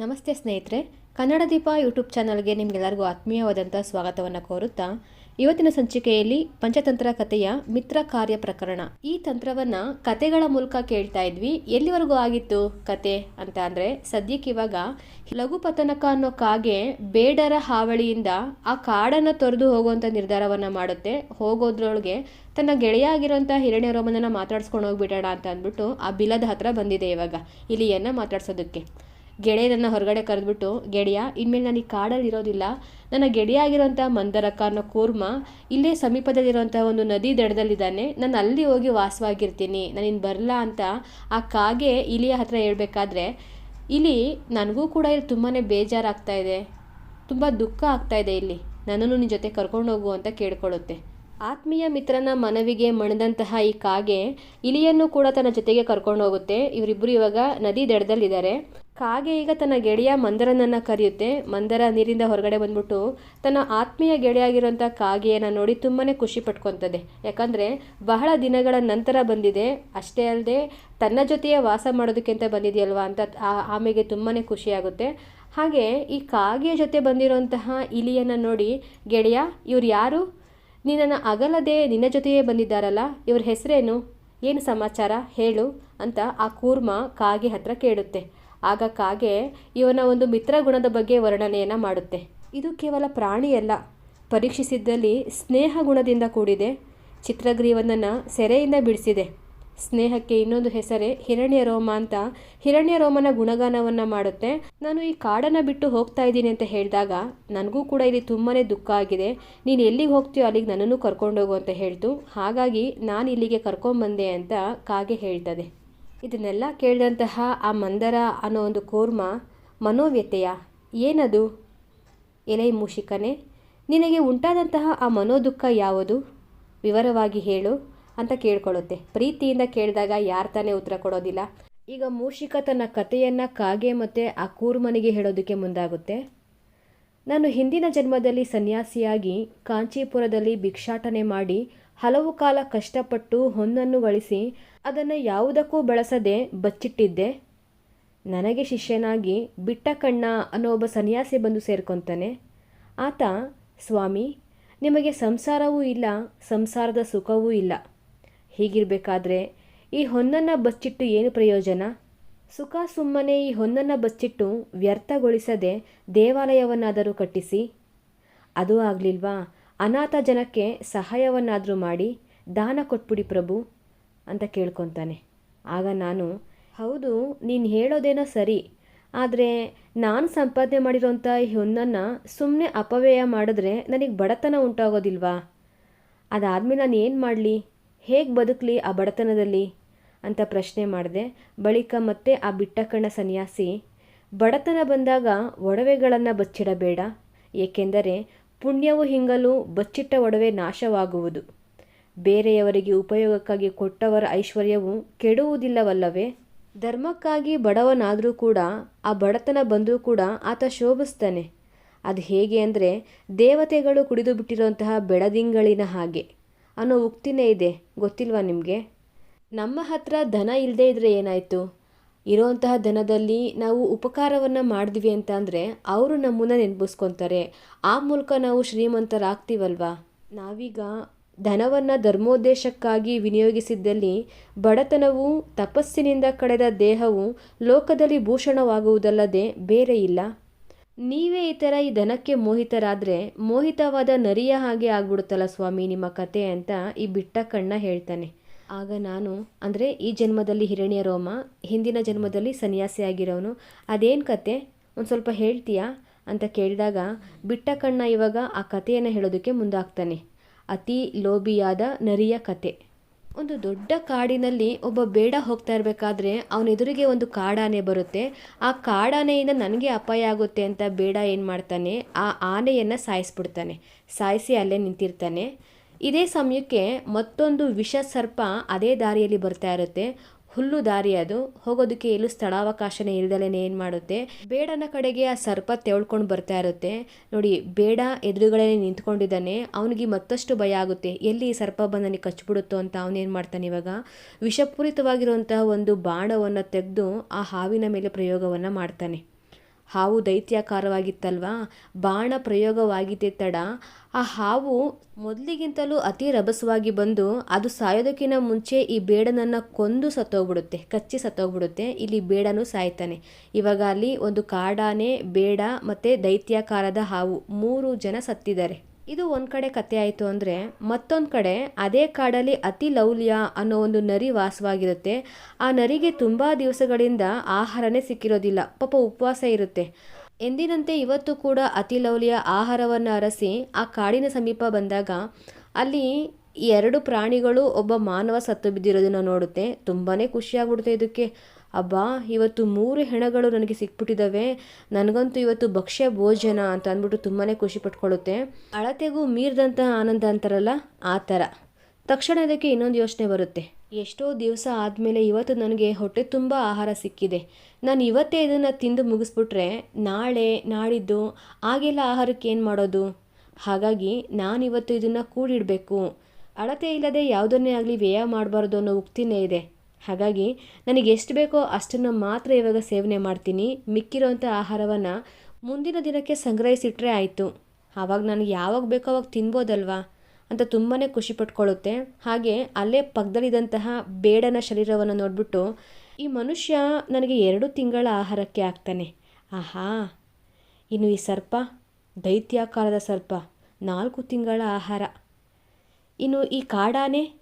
ನಮಸ್ತೆ ಸ್ನೇಹಿತರೆ, ಕನ್ನಡ ದೀಪ ಯೂಟ್ಯೂಬ್ ಚಾನಲ್ಗೆ ನಿಮಗೆಲ್ಲರಿಗೂ ಆತ್ಮೀಯವಾದಂಥ ಸ್ವಾಗತವನ್ನು ಕೋರುತ್ತಾ, ಇವತ್ತಿನ ಸಂಚಿಕೆಯಲ್ಲಿ ಪಂಚತಂತ್ರ ಕಥೆಯ ಮಿತ್ರ ಕಾರ್ಯ ಪ್ರಕರಣ. ಈ ತಂತ್ರವನ್ನ ಕತೆಗಳ ಮೂಲಕ ಕೇಳ್ತಾ ಇದ್ವಿ, ಎಲ್ಲಿವರೆಗೂ ಆಗಿತ್ತು ಕತೆ ಅಂತ ಅಂದರೆ ಸದ್ಯಕ್ಕೆ ಇವಾಗ ಲಘುಪತನಕ ಅನ್ನೋ ಕಾಗೆ ಬೇಡರ ಹಾವಳಿಯಿಂದ ಆ ಕಾಡನ್ನು ತೊರೆದು ಹೋಗುವಂಥ ನಿರ್ಧಾರವನ್ನ ಮಾಡುತ್ತೆ. ಹೋಗೋದ್ರೊಳಗೆ ತನ್ನ ಗೆಳೆಯ ಆಗಿರೋಂಥ ಹಿರಣ್ಯ ರೋಮನನ್ನು ಮಾತಾಡ್ಸ್ಕೊಂಡು ಹೋಗ್ಬಿಡೋಣ ಅಂತ ಅಂದ್ಬಿಟ್ಟು ಆ ಬಿಲದ ಹತ್ರ ಬಂದಿದೆ ಇವಾಗ. ಇಲಿಯನ್ನ ಮಾತಾಡ್ಸೋದಕ್ಕೆ? ಗೆಳೆಯನನ್ನ ಹೊರಗಡೆ ಕರೆದ್ಬಿಟ್ಟು, ಗೆಳೆಯ, ಇನ್ಮೇಲೆ ನಾನು ಈ ಕಾಡಲ್ಲಿ ಇರೋದಿಲ್ಲ. ನನ್ನ ಗೆಳೆಯ ಆಗಿರೋಂಥ ಮಂದರಕ್ಕ ಅನ್ನೋ ಕೂರ್ಮ ಇಲ್ಲೇ ಸಮೀಪದಲ್ಲಿರುವಂಥ ಒಂದು ನದಿ ದಡದಲ್ಲಿದ್ದಾನೆ. ನಾನು ಅಲ್ಲಿ ಹೋಗಿ ವಾಸವಾಗಿರ್ತೀನಿ. ನಾನು ಇನ್ನು ಬರಲ್ಲ ಅಂತ ಆ ಕಾಗೆ ಇಲಿಯ ಹತ್ರ ಹೇಳ್ಬೇಕಾದ್ರೆ, ಇಲಿ, ನನಗೂ ಕೂಡ ಇಲ್ಲಿ ತುಂಬಾ ಬೇಜಾರಾಗ್ತಾ ಇದೆ. ತುಂಬ ದುಃಖ ಆಗ್ತಾ ಇದೆ ಇಲ್ಲಿ. ನನ್ನನ್ನು ನಿನ್ನ ಜೊತೆ ಕರ್ಕೊಂಡು ಹೋಗು ಅಂತ ಕೇಳ್ಕೊಳ್ಳುತ್ತೆ. ಆತ್ಮೀಯ ಮಿತ್ರನ ಮನವಿಗೆ ಮಣಿದಂತಹ ಈ ಕಾಗೆ ಇಲಿಯನ್ನು ಕೂಡ ತನ್ನ ಜೊತೆಗೆ ಕರ್ಕೊಂಡು ಹೋಗುತ್ತೆ. ಇವರಿಬ್ಬರು ಇವಾಗ ನದಿ ದಡದಲ್ಲಿದ್ದಾರೆ. ಕಾಗೆ ಈಗ ತನ್ನ ಗೆಳೆಯ ಮಂದರನನ್ನು ಕರೆಯುತ್ತೆ. ಮಂದರ ನೀರಿಂದ ಹೊರಗಡೆ ಬಂದ್ಬಿಟ್ಟು ತನ್ನ ಆತ್ಮೀಯ ಗೆಳೆಯಾಗಿರುವಂಥ ಕಾಗೆಯನ್ನು ನೋಡಿ ತುಂಬಾ ಖುಷಿ ಪಟ್ಕೊತದೆ ಯಾಕಂದರೆ ಬಹಳ ದಿನಗಳ ನಂತರ ಬಂದಿದೆ. ಅಷ್ಟೇ ಅಲ್ಲದೆ ತನ್ನ ಜೊತೆಯೇ ವಾಸ ಮಾಡೋದಕ್ಕೆ ಅಂತ ಬಂದಿದೆಯಲ್ವಾ ಅಂತ ಆ- ಆಮೆಗೆ ತುಂಬಾ ಖುಷಿಯಾಗುತ್ತೆ ಹಾಗೆ ಈ ಕಾಗೆಯ ಜೊತೆ ಬಂದಿರುವಂತಹ ಇಲಿಯನ್ನು ನೋಡಿ ಗೆಳೆಯ, ಇವ್ರು ಯಾರು? ನೀನನ್ನು ಅಗಲದೆ ನಿನ್ನ ಜೊತೆಯೇ ಬಂದಿದ್ದಾರಲ್ಲ. ಇವ್ರ ಹೆಸರೇನು? ಏನು ಸಮಾಚಾರ? ಹೇಳು ಅಂತ ಆ ಕೂರ್ಮ ಕಾಗೆ ಹತ್ರ ಕೇಳುತ್ತೆ. ಆಗ ಕಾಗೆ ಇವನ ಒಂದು ಮಿತ್ರ ಗುಣದ ಬಗ್ಗೆ ವರ್ಣನೆಯನ್ನು ಮಾಡುತ್ತೆ. ಇದು ಕೇವಲ ಪ್ರಾಣಿಯಲ್ಲ. ಪರೀಕ್ಷಿಸಿದ್ದಲ್ಲಿ ಸ್ನೇಹ ಗುಣದಿಂದ ಕೂಡಿದೆ. ಚಿತ್ರಗ್ರೀವನನ್ನು ಸೆರೆಯಿಂದ ಬಿಡಿಸಿದೆ. ಸ್ನೇಹಕ್ಕೆ ಇನ್ನೊಂದು ಹೆಸರೇ ಹಿರಣ್ಯ ರೋಮ ಅಂತ ಹಿರಣ್ಯ ರೋಮನ ಗುಣಗಾನವನ್ನು ಮಾಡುತ್ತೆ. ನಾನು ಈ ಕಾಡನ್ನು ಬಿಟ್ಟು ಹೋಗ್ತಾ ಇದ್ದೀನಿ ಅಂತ ಹೇಳಿದಾಗ ನನಗೂ ಕೂಡ ಇಲ್ಲಿ ತುಂಬಾ ದುಃಖ ಆಗಿದೆ. ನೀನು ಎಲ್ಲಿಗೆ ಹೋಗ್ತೀಯೋ ಅಲ್ಲಿಗೆ ನನ್ನನ್ನು ಕರ್ಕೊಂಡೋಗು ಅಂತ ಹೇಳ್ತು. ಹಾಗಾಗಿ ನಾನು ಇಲ್ಲಿಗೆ ಕರ್ಕೊಂಬಂದೆ ಅಂತ ಕಾಗೆ ಹೇಳ್ತದೆ. ಇದನ್ನೆಲ್ಲ ಕೇಳಿದಂತಹ ಆ ಮಂದರ ಅನ್ನೋ ಒಂದು ಕೂರ್ಮ ಮನೋವ್ಯತೆಯ ಏನದು? ಎಲೆ ಮೂಷಿಕನೇ, ನಿನಗೆ ಉಂಟಾದಂತಹ ಆ ಮನೋದುಃಖ ಯಾವುದು? ವಿವರವಾಗಿ ಹೇಳು ಅಂತ ಕೇಳ್ಕೊಳ್ಳುತ್ತೆ. ಪ್ರೀತಿಯಿಂದ ಕೇಳಿದಾಗ ಯಾರು ತಾನೇ ಉತ್ತರ ಕೊಡೋದಿಲ್ಲ. ಈಗ ಮೂಷಿಕ ತನ್ನ ಕಥೆಯನ್ನು ಕಾಗೆ ಮತ್ತು ಆ ಕೂರ್ಮನಿಗೆ ಹೇಳೋದಕ್ಕೆ ಮುಂದಾಗುತ್ತೆ. ನಾನು ಹಿಂದಿನ ಜನ್ಮದಲ್ಲಿ ಸನ್ಯಾಸಿಯಾಗಿ ಕಾಂಚೀಪುರದಲ್ಲಿ ಭಿಕ್ಷಾಟನೆ ಮಾಡಿ ಹಲವು ಕಾಲ ಕಷ್ಟಪಟ್ಟು ಹೊನ್ನನ್ನು ಗಳಿಸಿ ಅದನ್ನು ಯಾವುದಕ್ಕೂ ಬಳಸದೆ ಬಚ್ಚಿಟ್ಟಿದ್ದೆ. ನನಗೆ ಶಿಷ್ಯನಾಗಿ ಬಿಟ್ಟ ಕಣ್ಣ ಅನ್ನೋ ಒಬ್ಬ ಸನ್ಯಾಸಿ ಬಂದು ಸೇರ್ಕೊತಾನೆ. ಆತ, ಸ್ವಾಮಿ, ನಿಮಗೆ ಸಂಸಾರವೂ ಇಲ್ಲ, ಸಂಸಾರದ ಸುಖವೂ ಇಲ್ಲ. ಹೀಗಿರಬೇಕಾದ್ರೆ ಈ ಹೊನ್ನನ್ನು ಬಚ್ಚಿಟ್ಟು ಏನು ಪ್ರಯೋಜನ? ಸುಖ ಸುಮ್ಮನೆ ಈ ಹೊನ್ನನ್ನು ಬಚ್ಚಿಟ್ಟು ವ್ಯರ್ಥಗೊಳಿಸದೆ ದೇವಾಲಯವನ್ನಾದರೂ ಕಟ್ಟಿಸಿ. ಅದು ಆಗಲಿಲ್ವಾ? ಅನಾಥ ಜನಕ್ಕೆ ಸಹಾಯವನ್ನಾದರೂ ಮಾಡಿ ದಾನ ಕೊಟ್ಬಿಡಿ ಪ್ರಭು ಅಂತ ಕೇಳ್ಕೊತಾನೆ. ಆಗ ನಾನು, ಹೌದು, ನೀನು ಹೇಳೋದೇನೋ ಸರಿ, ಆದರೆ ನಾನು ಸಂಪಾದನೆ ಮಾಡಿರೋಂಥ ಈ ಹೊನ್ನನ್ನು ಸುಮ್ಮನೆ ಅಪವ್ಯಯ ಮಾಡಿದ್ರೆ ನನಗೆ ಬಡತನ ಉಂಟಾಗೋದಿಲ್ವಾ? ಅದಾದಮೇಲೆ ನಾನು ಏನು ಮಾಡಲಿ? ಹೇಗೆ ಬದುಕಲಿ ಆ ಬಡತನದಲ್ಲಿ? ಅಂತ ಪ್ರಶ್ನೆ ಮಾಡಿದೆ. ಬಳಿಕ ಮತ್ತೆ ಆ ಬಿಟ್ಟಕಣ್ಣ ಸನ್ಯಾಸಿ, ಬಡತನ ಬಂದಾಗ ಒಡವೆಗಳನ್ನು ಬಚ್ಚಿಡಬೇಡ. ಏಕೆಂದರೆ ಪುಣ್ಯವು ಹಿಂಗಲು ಬಚ್ಚಿಟ್ಟ ಒಡವೆ ನಾಶವಾಗುವುದು. ಬೇರೆಯವರಿಗೆ ಉಪಯೋಗಕ್ಕಾಗಿ ಕೊಟ್ಟವರ ಐಶ್ವರ್ಯವು ಕೆಡುವುದಿಲ್ಲವಲ್ಲವೇ? ಧರ್ಮಕ್ಕಾಗಿ ಬಡವನಾದರೂ ಕೂಡ, ಆ ಬಡತನ ಬಂದರೂ ಕೂಡ ಆತ ಶೋಭಿಸ್ತಾನೆ. ಅದು ಹೇಗೆ ಅಂದರೆ, ದೇವತೆಗಳು ಕುಡಿದು ಬಿಟ್ಟಿರುವಂತಹ ಬೆಳದಿಂಗಳಿನ ಹಾಗೆ. ಅನ್ನೋ ಉಕ್ತಿನೇ ಇದೆ, ಗೊತ್ತಿಲ್ವಾ ನಿಮಗೆ? ನಮ್ಮ ಹತ್ರ ಧನ ಇಲ್ಲದೇ ಇದ್ದರೆ ಏನಾಯಿತು? ಇರೋಂತಹ ಧನದಲ್ಲಿ ನಾವು ಉಪಕಾರವನ್ನು ಮಾಡಿದ್ವಿ ಅಂತ ಅಂದರೆ ಅವರು ನಮ್ಮನ್ನು ನೆನಪಿಸ್ಕೊತಾರೆ. ಆ ಮೂಲಕ ನಾವು ಶ್ರೀಮಂತರಾಗ್ತೀವಲ್ವಾ? ನಾವೀಗ ಧನವನ್ನು ಧರ್ಮೋದ್ದೇಶಕ್ಕಾಗಿ ವಿನಿಯೋಗಿಸಿದ್ದಲ್ಲಿ ಬಡತನವು ತಪಸ್ಸಿನಿಂದ ಕಳೆದ ದೇಹವು ಲೋಕದಲ್ಲಿ ಭೂಷಣವಾಗುವುದಲ್ಲದೆ ಬೇರೆ ಇಲ್ಲ. ನೀವೇ ಈ ಥರ ಈ ಧನಕ್ಕೆ ಮೋಹಿತರಾದರೆ ಮೋಹಿತವಾದ ನರಿಯ ಹಾಗೆ ಆಗ್ಬಿಡುತ್ತಲ್ಲ ಸ್ವಾಮಿ ನಿಮ್ಮ ಕತೆ ಅಂತ ಈ ಬಿಟ್ಟ ಕಣ್ಣ ಹೇಳ್ತಾನೆ. ಆಗ ನಾನು, ಅಂದರೆ ಈ ಜನ್ಮದಲ್ಲಿ ಹಿರಣ್ಯ ರೋಮ, ಹಿಂದಿನ ಜನ್ಮದಲ್ಲಿ ಸನ್ಯಾಸಿ ಆಗಿರೋನು. ಅದೇನು ಕತೆ? ಒಂದು ಸ್ವಲ್ಪ ಹೇಳ್ತೀಯಾ? ಅಂತ ಕೇಳಿದಾಗ, ಬಿಟ್ಟ ಕಣ್ಣ ಇವಾಗ ಆ ಕಥೆಯನ್ನು ಹೇಳೋದಕ್ಕೆ ಮುಂದಾಗ್ತಾನೆ. ಅತಿ ಲೋಭಿಯಾದ ನರಿಯ ಕತೆ. ಒಂದು ದೊಡ್ಡ ಕಾಡಿನಲ್ಲಿ ಒಬ್ಬ ಬೇಡ ಹೋಗ್ತಾ ಇರಬೇಕಾದ್ರೆ ಅವನ ಎದುರಿಗೆ ಒಂದು ಕಾಡಾನೆ ಬರುತ್ತೆ. ಆ ಕಾಡಾನೆಯಿಂದ ನನಗೆ ಅಪಾಯ ಆಗುತ್ತೆ ಅಂತ ಬೇಡ ಏನು ಮಾಡ್ತಾನೆ, ಆ ಆನೆಯನ್ನು ಸಾಯಿಸ್ಬಿಡ್ತಾನೆ. ಸಾಯಿಸಿ ಅಲ್ಲೇ ನಿಂತಿರ್ತಾನೆ. ಇದೇ ಸಮಯಕ್ಕೆ ಮತ್ತೊಂದು ವಿಷ ಸರ್ಪ ಅದೇ ದಾರಿಯಲ್ಲಿ ಬರ್ತಾ ಇರುತ್ತೆ. ಹುಲ್ಲು ದಾರಿ ಅದು. ಹೋಗೋದಕ್ಕೆ ಎಲ್ಲೂ ಸ್ಥಳಾವಕಾಶನೇ ಇಲ್ದಲೇ ಏನು ಮಾಡುತ್ತೆ? ಬೇಡನ ಕಡೆಗೆ ಆ ಸರ್ಪ ತೆವಳ್ಕೊಂಡು ಬರ್ತಾ ಇರುತ್ತೆ. ನೋಡಿ, ಬೇಡ ಎದುರುಗಡೆ ನಿಂತ್ಕೊಂಡಿದ್ದಾನೆ. ಅವನಿಗೆ ಮತ್ತಷ್ಟು ಭಯ ಆಗುತ್ತೆ. ಎಲ್ಲಿ ಈ ಸರ್ಪ ಬಂದನಿಗೆ ಕಚ್ಚಿಬಿಡುತ್ತೋ ಅಂತ ಅವನೇನು ಮಾಡ್ತಾನೆ ಇವಾಗ? ವಿಷಪೂರಿತವಾಗಿರುವಂತಹ ಒಂದು ಬಾಣವನ್ನು ತೆಗೆದು ಆ ಹಾವಿನ ಮೇಲೆ ಪ್ರಯೋಗವನ್ನು ಮಾಡ್ತಾನೆ. ಹಾವು ದೈತ್ಯಾಕಾರವಾಗಿತ್ತಲ್ವಾ? ಬಾಣ ಪ್ರಯೋಗವಾಗಿದೆ ತಡ. ಆ ಹಾವು ಮೊದಲಿಗಿಂತಲೂ ಅತಿ ರಭಸವಾಗಿ ಬಂದು ಅದು ಸಾಯೋದಕ್ಕಿಂತ ಮುಂಚೆ ಈ ಬೇಡನನ್ನು ಕೊಂದು ಸತ್ತೋಗ್ಬಿಡುತ್ತೆ, ಕಚ್ಚಿ ಸತ್ತೋಗ್ಬಿಡುತ್ತೆ. ಇಲ್ಲಿ ಬೇಡನೂ ಸಾಯ್ತಾನೆ. ಇವಾಗ ಅಲ್ಲಿ ಒಂದು ಕಾಡಾನೆ, ಬೇಡ ಮತ್ತು ದೈತ್ಯಾಕಾರದ ಹಾವು ಮೂರು ಜನ ಸತ್ತಿದ್ದಾರೆ. ಇದು ಒಂದು ಕಡೆ ಕತೆ ಆಯಿತು ಅಂದರೆ ಮತ್ತೊಂದು ಕಡೆ ಅದೇ ಕಾಡಲ್ಲಿ ಅತಿ ಲೌಲ್ಯ ಅನ್ನೋ ಒಂದು ನರಿ ವಾಸವಾಗಿರುತ್ತೆ. ಆ ನರಿಗೆ ತುಂಬ ದಿವಸಗಳಿಂದ ಆಹಾರನೇ ಸಿಕ್ಕಿರೋದಿಲ್ಲ. ಪಾಪ ಉಪವಾಸ ಇರುತ್ತೆ. ಎಂದಿನಂತೆ ಇವತ್ತು ಕೂಡ ಅತಿ ಲೌಲ್ಯ ಆಹಾರವನ್ನು ಅರಸಿ ಆ ಕಾಡಿನ ಸಮೀಪ ಬಂದಾಗ ಅಲ್ಲಿ ಎರಡು ಪ್ರಾಣಿಗಳು ಒಬ್ಬ ಮಾನವ ಸತ್ತು ಬಿದ್ದಿರೋದನ್ನು ನೋಡುತ್ತೆ. ತುಂಬಾ ಖುಷಿಯಾಗ್ಬಿಡುತ್ತೆ ಇದಕ್ಕೆ. ಅಬ್ಬಾ, ಇವತ್ತು ಮೂರು ಹೆಣಗಳು ನನಗೆ ಸಿಕ್ಬಿಟ್ಟಿದ್ದಾವೆ ನನಗಂತೂ ಇವತ್ತು ಭಕ್ಷ್ಯ ಭೋಜನ ಅಂತ ಅಂದ್ಬಿಟ್ಟು ತುಂಬಾ ಖುಷಿ ಪಟ್ಕೊಳ್ಳುತ್ತೆ. ಅಳತೆಗೂ ಮೀರಿದಂತಹ ಆನಂದ ಅಂತಾರಲ್ಲ? ಆ ಥರ. ತಕ್ಷಣ ಅದಕ್ಕೆ ಇನ್ನೊಂದು ಯೋಚನೆ ಬರುತ್ತೆ. ಎಷ್ಟೋ ದಿವಸ ಆದಮೇಲೆ ಇವತ್ತು ನನಗೆ ಹೊಟ್ಟೆ ತುಂಬ ಆಹಾರ ಸಿಕ್ಕಿದೆ. ನಾನು ಇವತ್ತೇ ಇದನ್ನು ತಿಂದು ಮುಗಿಸ್ಬಿಟ್ರೆ ನಾಳೆ ನಾಡಿದ್ದು ಆಗೆಲ್ಲ ಆಹಾರಕ್ಕೆ ಏನು ಮಾಡೋದು? ಹಾಗಾಗಿ ನಾನು ಇವತ್ತು ಇದನ್ನು ಕೂಡಿಡಬೇಕು. ಅಳತೆ ಇಲ್ಲದೆ ಯಾವುದನ್ನೇ ಆಗಲಿ ವ್ಯಯ ಮಾಡಬಾರ್ದು ಅನ್ನೋ ಉಕ್ತಿನೇ ಇದೆ. ಹಾಗಾಗಿ ನನಗೆ ಎಷ್ಟು ಬೇಕೋ ಅಷ್ಟನ್ನು ಮಾತ್ರ ಇವಾಗ ಸೇವನೆ ಮಾಡ್ತೀನಿ. ಮಿಕ್ಕಿರೋಂಥ ಆಹಾರವನ್ನು ಮುಂದಿನ ದಿನಕ್ಕೆ ಸಂಗ್ರಹಿಸಿಟ್ರೆ ಆಯಿತು. ಆವಾಗ ನನಗೆ ಯಾವಾಗ ಬೇಕೋ ಅವಾಗ ತಿನ್ಬೋದಲ್ವಾ? ಅಂತ ತುಂಬಾ ಖುಷಿ ಪಟ್ಕೊಳ್ಳುತ್ತೆ. ಹಾಗೆ ಅಲ್ಲೇ ಪಕ್ಕದಲ್ಲಿದ್ದಂತಹ ಬೇಡನ ಶರೀರವನ್ನು ನೋಡಿಬಿಟ್ಟು ಈ ಮನುಷ್ಯ ನನಗೆ ಎರಡು ತಿಂಗಳ ಆಹಾರಕ್ಕೆ ಆಗ್ತಾನೆ. ಆಹಾ! ಇನ್ನು ಈ ಸರ್ಪ? ದೈತ್ಯಾಕಾರದ ಸರ್ಪ. ನಾಲ್ಕು ತಿಂಗಳ ಆಹಾರ. ಇನ್ನು ಈ ಕಾಡಾನೆ?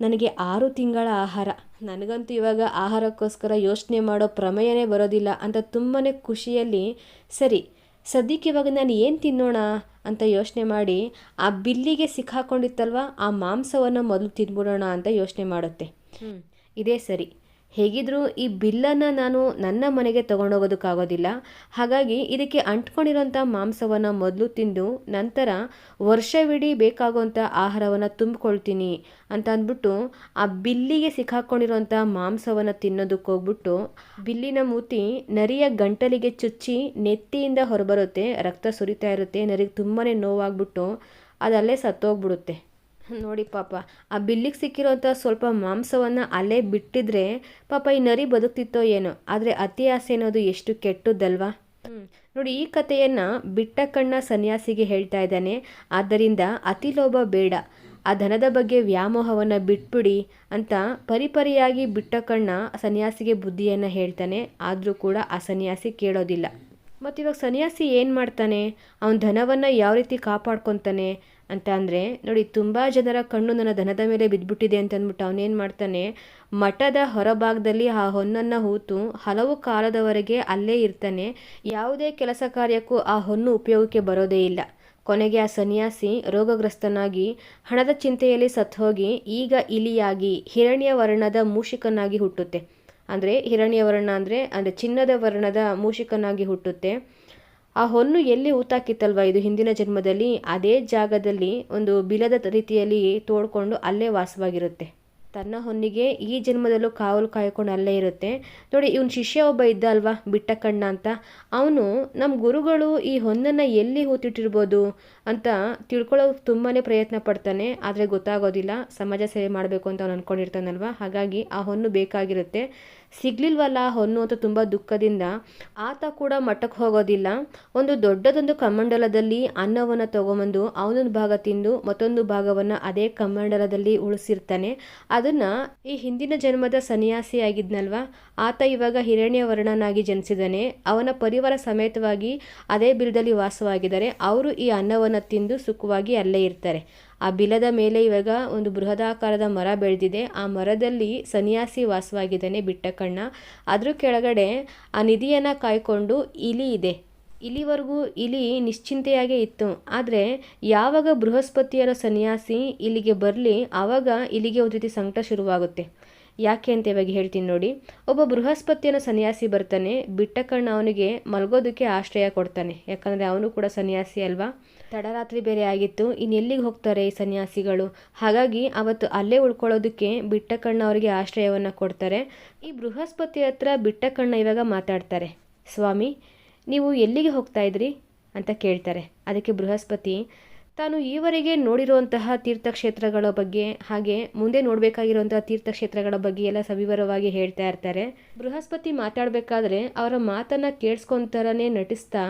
ನನಗೆ ಆರು ತಿಂಗಳ ಆಹಾರ. ನನಗಂತೂ ಇವಾಗ ಆಹಾರಕ್ಕೋಸ್ಕರ ಯೋಚನೆ ಮಾಡೋ ಪ್ರಮೇಯನೇ ಬರೋದಿಲ್ಲ ಅಂತ ತುಂಬಾ ಖುಷಿಯಲ್ಲಿ ಸರಿ ಸದ್ಯಕ್ಕೆ ಇವಾಗ ನಾನು ಏನು ತಿನ್ನೋಣ ಅಂತ ಯೋಚನೆ ಮಾಡಿ ಆ ಬಿಲ್ಲಿಗೆ ಸಿಕ್ಕಾಕೊಂಡಿತ್ತಲ್ವ ಆ ಮಾಂಸವನ್ನು ಮೊದಲು ತಿನ್ಬಿಡೋಣ ಅಂತ ಯೋಚನೆ ಮಾಡುತ್ತೆ. ಇದೇ ಸರಿ. ಹೇಗಿದ್ರೂ ಈ ಬಿಲ್ಲನ್ನು ನಾನು ನನ್ನ ಮನೆಗೆ ತೊಗೊಂಡೋಗೋದಕ್ಕಾಗೋದಿಲ್ಲ. ಹಾಗಾಗಿ ಇದಕ್ಕೆ ಅಂಟ್ಕೊಂಡಿರೋಂಥ ಮಾಂಸವನ್ನು ಮೊದಲು ತಿಂದು ನಂತರ ವರ್ಷವಿಡೀ ಬೇಕಾಗುವಂಥ ಆಹಾರವನ್ನು ತುಂಬಿಕೊಳ್ತೀನಿ ಅಂತ ಅಂದ್ಬಿಟ್ಟು ಆ ಬಿಲ್ಲಿಗೆ ಸಿಕ್ಕಾಕೊಂಡಿರೋಂಥ ಮಾಂಸವನ್ನು ತಿನ್ನೋದಕ್ಕೆ ಹೋಗ್ಬಿಟ್ಟು ಬಿಲ್ಲಿನ ಮೂತಿ ನರಿಯ ಗಂಟಲಿಗೆ ಚುಚ್ಚಿ ನೆತ್ತಿಯಿಂದ ಹೊರಬರುತ್ತೆ, ರಕ್ತ ಸುರಿತಾ ಇರುತ್ತೆ, ನರಿಗೆ ತುಂಬಾ ನೋವಾಗ್ಬಿಟ್ಟು ಅದಲ್ಲೇ ಸತ್ತೋಗ್ಬಿಡುತ್ತೆ. ನೋಡಿ ಪಾಪ, ಆ ಬಿಲ್ಲಿಗೆ ಸಿಕ್ಕಿರೋಂಥ ಸ್ವಲ್ಪ ಮಾಂಸವನ್ನು ಅಲ್ಲೇ ಬಿಟ್ಟಿದ್ರೆ ಪಾಪ ಈ ನರಿ ಬದುಕ್ತಿತ್ತೋ ಏನೋ, ಆದರೆ ಅತಿ ಆಸೆ ಅನ್ನೋದು ಎಷ್ಟು ಕೆಟ್ಟದ್ದಲ್ವಾ? ನೋಡಿ ಈ ಕಥೆಯನ್ನು ಬಿಟ್ಟ ಕಣ್ಣ ಸನ್ಯಾಸಿಗೆ ಹೇಳ್ತಾ ಇದ್ದಾನೆ, ಆದ್ದರಿಂದ ಅತಿ ಲೋಭ ಬೇಡ, ಆ ಧನದ ಬಗ್ಗೆ ವ್ಯಾಮೋಹವನ್ನು ಬಿಟ್ಬಿಡಿ ಅಂತ ಪರಿಪರಿಯಾಗಿ ಬಿಟ್ಟ ಕಣ್ಣ ಸನ್ಯಾಸಿಗೆ ಬುದ್ಧಿಯನ್ನು ಹೇಳ್ತಾನೆ, ಆದರೂ ಕೂಡ ಆ ಸನ್ಯಾಸಿ ಕೇಳೋದಿಲ್ಲ. ಮತ್ತು ಇವಾಗ ಸನ್ಯಾಸಿ ಏನು ಮಾಡ್ತಾನೆ? ಅವನ ಧನವನ್ನು ಯಾವ ರೀತಿ ಕಾಪಾಡ್ಕೊತಾನೆ? ಅಂತ ಅಂದರೆ, ನೋಡಿ, ತುಂಬ ಜನರ ಕಣ್ಣು ನನ್ನ ದನದ ಮೇಲೆ ಬಿದ್ದುಬಿಟ್ಟಿದೆ ಅಂತ ಅಂದ್ಬಿಟ್ಟು ಅವನೇನು ಮಾಡ್ತಾನೆ, ಮಠದ ಹೊರಭಾಗದಲ್ಲಿ ಆ ಹೊನ್ನನ್ನು ಹೂತು ಹಲವು ಕಾಲದವರೆಗೆ ಅಲ್ಲೇ ಇರ್ತಾನೆ, ಯಾವುದೇ ಕೆಲಸ ಕಾರ್ಯಕ್ಕೂ ಆ ಹೊನ್ನು ಉಪಯೋಗಕ್ಕೆ ಬರೋದೇ ಇಲ್ಲ. ಕೊನೆಗೆ ಆ ಸನ್ಯಾಸಿ ರೋಗಗ್ರಸ್ತನಾಗಿ ಹಣದ ಚಿಂತೆಯಲ್ಲಿ ಸತ್ತೋಗಿ ಈಗ ಇಲಿಯಾಗಿ ಹಿರಣ್ಯ ವರ್ಣದ ಮೂಷಿಕನಾಗಿ ಹುಟ್ಟುತ್ತೆ. ಅಂದರೆ, ಹಿರಣ್ಯ ವರ್ಣ ಅಂದರೆ ಅಂದರೆ ಚಿನ್ನದ ವರ್ಣದ ಮೂಷಿಕನಾಗಿ ಹುಟ್ಟುತ್ತೆ. ಆ ಹೊನ್ನು ಎಲ್ಲಿ ಊತಾಕಿತ್ತಲ್ವ ಇದು ಹಿಂದಿನ ಜನ್ಮದಲ್ಲಿ? ಅದೇ ಜಾಗದಲ್ಲಿ ಒಂದು ಬಿಲದ ರೀತಿಯಲ್ಲಿ ತೋಡ್ಕೊಂಡು ಅಲ್ಲೇ ವಾಸವಾಗಿರುತ್ತೆ. ತನ್ನ ಹೊನ್ನಿಗೆ ಈ ಜನ್ಮದಲ್ಲೂ ಕಾವಲು ಕಾಯ್ಕೊಂಡು ಅಲ್ಲೇ ಇರುತ್ತೆ. ನೋಡಿ, ಇವನ್ ಶಿಷ್ಯ ಒಬ್ಬ ಇದ್ದ ಅಲ್ವಾ ಬಿಟ್ಟ ಕಣ್ಣ ಅಂತ? ಅವನು ನಮ್ಮ ಗುರುಗಳು ಈ ಹೊನ್ನನ್ನು ಎಲ್ಲಿ ಹೂತಿಟ್ಟಿರ್ಬೋದು ಅಂತ ತಿಳ್ಕೊಳ್ಳೋಕೆ ತುಂಬಾ ಪ್ರಯತ್ನ ಪಡ್ತಾನೆ. ಆದರೆ ಗೊತ್ತಾಗೋದಿಲ್ಲ, ಸಮಾಜ ಸೇವೆ ಮಾಡಬೇಕು ಅಂತ ಅವ್ನು ಅಂದ್ಕೊಂಡಿರ್ತಾನಲ್ವ ಹಾಗಾಗಿ ಆ ಹೊನ್ನು ಬೇಕಾಗಿರುತ್ತೆ. ಸಿಗ್ಲಿಲ್ವಲ್ಲ ಹೊನ್ನು ಅಂತ ತುಂಬ ದುಃಖದಿಂದ ಆತ ಕೂಡ ಮಠಕ್ಕೆ ಹೋಗೋದಿಲ್ಲ. ಒಂದು ದೊಡ್ಡದೊಂದು ಕಮಂಡಲದಲ್ಲಿ ಅನ್ನವನ್ನು ತಗೊಂಬಂದು ಅವನೊಂದು ಭಾಗ ತಿಂದು ಮತ್ತೊಂದು ಭಾಗವನ್ನು ಅದೇ ಕಮಂಡಲದಲ್ಲಿ ಉಳಿಸಿರ್ತಾನೆ. ಅದನ್ನು ಈ ಹಿಂದಿನ ಜನ್ಮದ ಸನ್ಯಾಸಿ ಆಗಿದ್ನಲ್ವ ಆತ ಇವಾಗ ಹಿರಣ್ಯ ವರ್ಣನಾಗಿ ಜನಿಸಿದ್ದಾನೆ ಅವನ ಪರಿವಾರ ಸಮೇತವಾಗಿ ಅದೇ ಬಿಲದಲ್ಲಿ ವಾಸವಾಗಿದ್ದಾರೆ. ಅವರು ಈ ಅನ್ನವನ್ನು ತಿಂದು ಸುಖವಾಗಿ ಅಲ್ಲೇ ಇರ್ತಾರೆ. ಆ ಬಿಲದ ಮೇಲೆ ಇವಾಗ ಒಂದು ಬೃಹದಾಕಾರದ ಮರ ಬೆಳೆದಿದೆ. ಆ ಮರದಲ್ಲಿ ಸನ್ಯಾಸಿ ವಾಸವಾಗಿದ್ದಾನೆ ಬಿಟ್ಟ ಕಣ್ಣ ಅದ್ರ ಕೆಳಗಡೆ ಆ ನಿಧಿಯನ್ನು ಕಾಯ್ಕೊಂಡು ಇಲಿ ಇದೆ. ಇಲಿವರೆಗೂ ಇಲಿ ನಿಶ್ಚಿಂತೆಯಾಗೇ ಇತ್ತು. ಆದರೆ ಯಾವಾಗ ಬೃಹಸ್ಪತಿಯರ ಸನ್ಯಾಸಿ ಇಲ್ಲಿಗೆ ಬರಲಿ, ಆವಾಗ ಇಲ್ಲಿಗೆ ಒಂದು ರೀತಿ ಸಂಕಟ ಶುರುವಾಗುತ್ತೆ. ಯಾಕೆ ಅಂತ ಇವಾಗ ಹೇಳ್ತೀನಿ ನೋಡಿ. ಒಬ್ಬ ಬೃಹಸ್ಪತಿಯನ ಸನ್ಯಾಸಿ ಬರ್ತಾನೆ ಬಿಟ್ಟ ಕಣ್ಣ ಅವನಿಗೆ ಮಲಗೋದಕ್ಕೆ ಆಶ್ರಯ ಕೊಡ್ತಾನೆ. ಯಾಕಂದರೆ ಅವನು ಕೂಡ ಸನ್ಯಾಸಿ ಅಲ್ವಾ? ತಡರಾತ್ರಿ ಬೇರೆ ಆಗಿತ್ತು. ಇನ್ನು ಎಲ್ಲಿಗೆ ಹೋಗ್ತಾರೆ ಈ ಸನ್ಯಾಸಿಗಳು? ಹಾಗಾಗಿ ಅವತ್ತು ಅಲ್ಲೇ ಉಳ್ಕೊಳ್ಳೋದಕ್ಕೆ ಬಿಟ್ಟ ಕಣ್ಣ ಅವರಿಗೆ ಆಶ್ರಯವನ್ನು ಕೊಡ್ತಾರೆ. ಈ ಬೃಹಸ್ಪತಿ ಹತ್ರ ಬಿಟ್ಟ ಕಣ್ಣ ಇವಾಗ ಮಾತಾಡ್ತಾರೆ. ಸ್ವಾಮಿ, ನೀವು ಎಲ್ಲಿಗೆ ಹೋಗ್ತಾ ಇದ್ರಿ? ಅಂತ ಕೇಳ್ತಾರೆ. ಅದಕ್ಕೆ ಬೃಹಸ್ಪತಿ, ತಾನು ಈವರೆಗೆ ನೋಡಿರುವಂತಹ ತೀರ್ಥಕ್ಷೇತ್ರಗಳ ಬಗ್ಗೆ, ಹಾಗೆ ಮುಂದೆ ನೋಡಬೇಕಾಗಿರುವಂತಹ ತೀರ್ಥಕ್ಷೇತ್ರಗಳ ಬಗ್ಗೆ ಎಲ್ಲ ಸವಿವರವಾಗಿ ಹೇಳ್ತಾ ಇರ್ತಾರೆ. ಬೃಹಸ್ಪತಿ ಮಾತಾಡಬೇಕಾದ್ರೆ ಅವರ ಮಾತನ್ನು ಕೇಳಿಸ್ಕೊಂತರನೇ ನಟಿಸ್ತಾ